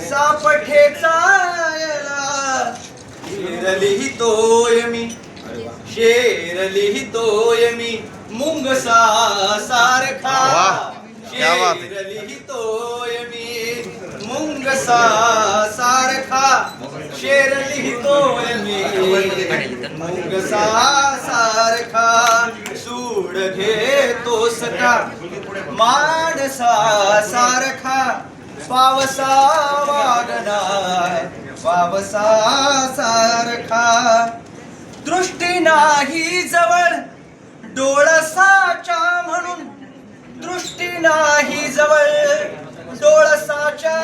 सापठे चायला शेर लिहितोय मी. शेर लिहितोय मी. मुंगसा सारखा. शेर लिहितोय मी. मुंगसा सारखा. शेर लिहितोय मी. मुंगसा सारखा. सूड घेतो का? माणसा सारखा. पावसा वागणार पावसा सारखा दृष्टी नाही जवळ डोळसाच्या म्हणून. दृष्टी नाही जवळ डोळसाच्या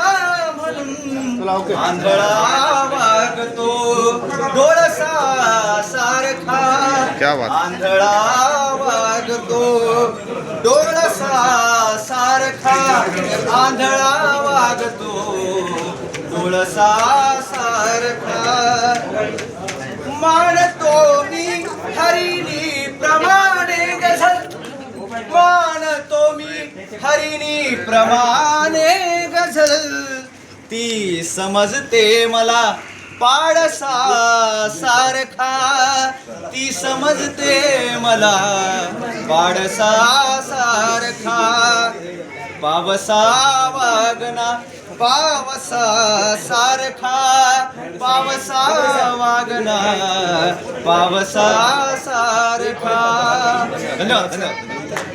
म्हणून. आंधळा वागतो डोळसा सारखा क्या बात. आंधळा वागतो डोळसा सारखा आंधळा वागतो. डोळसा सारखा. मानतो मी हरिणी प्रमाणे गझल. मानतो मी हरिणी प्रमाणे गझल. ती समजते मला पाडसा सारखा. ती समजते मला पाडसा सारखा. पावसा वागना पावसा सारखा पावसा वागना पावसा सारखा. धन्यवाद धन्यवाद.